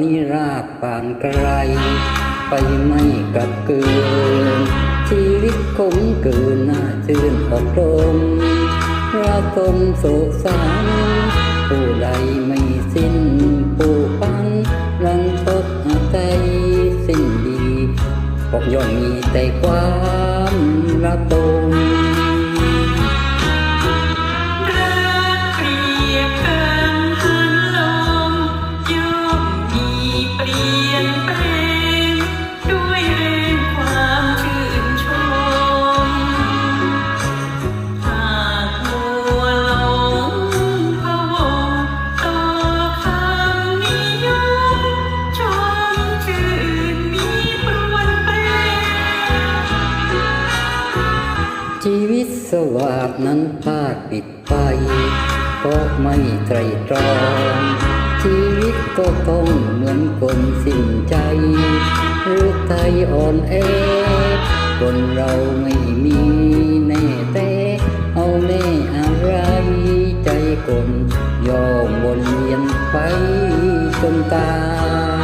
นิราบปานไกล ไปไม่กลับเกิน ชีวิตคมเกินน่าชื่นอดรมระทมโศกสันผู้ใดไม่สิ้นผู้พันรังทดอาใจสิ้นดีบอกย่อมมีแต่ความระทม ชีวิตสวาดนั้นพาดปิดไปเพราะไม่ไตรตรองชีวิตก็ต้องเหมือนคนสิ้นใจรูปไทยอ่อนแอคนเราไม่มีแน่แต่เอาแน่อะไรใจคนยอมวนเวียนไปจนตาย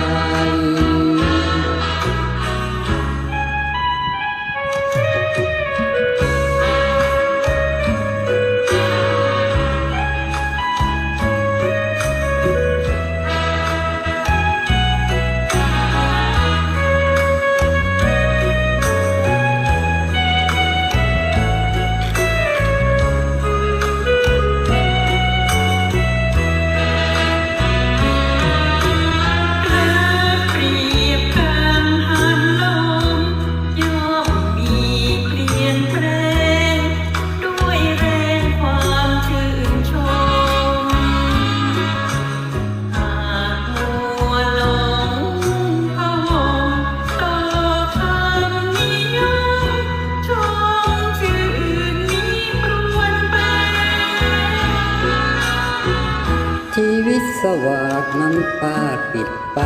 สวาดนั้นป้าปิดไป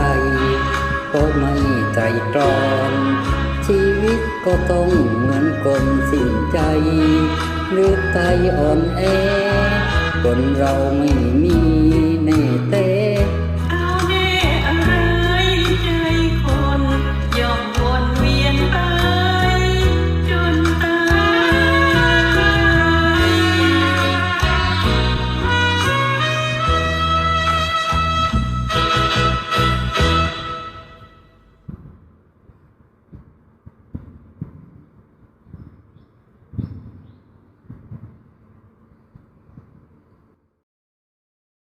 เพราะไม่ใจตรอง ชีวิตก็ต้องเหมือนคนสิ้นใจ หรือใจอ่อนแอคนเราไม่มีแน่แต่